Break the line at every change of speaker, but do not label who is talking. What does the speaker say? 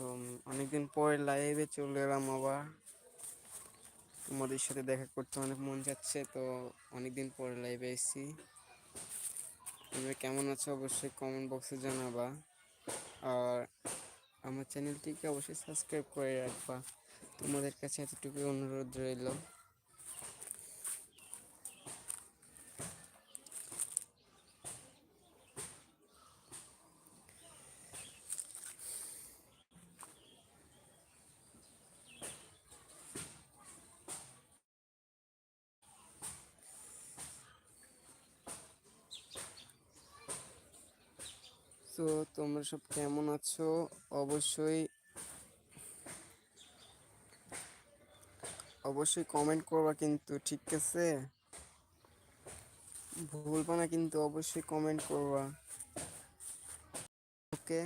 তো অনেকদিন পরে লাইভে চলে এলাম আবার। তোমাদের সাথে দেখা করতে অনেক মন যাচ্ছে, তো অনেকদিন পরে লাইভে এসেছি। তুমি কেমন আছো অবশ্যই কমেন্ট বক্সে জানাবা। আর আমার চ্যানেলটিকে অবশ্যই সাবস্ক্রাইব করে রাখবা। তোমাদের কাছে এতটুকু অনুরোধ রইল। তো তোমরা সব কেমন আছো? অবশ্যই অবশ্যই কমেন্ট করবা কিন্তু, ঠিক আছে? ভুলবা না কিন্তু অবশ্যই কমেন্ট করবা। ওকে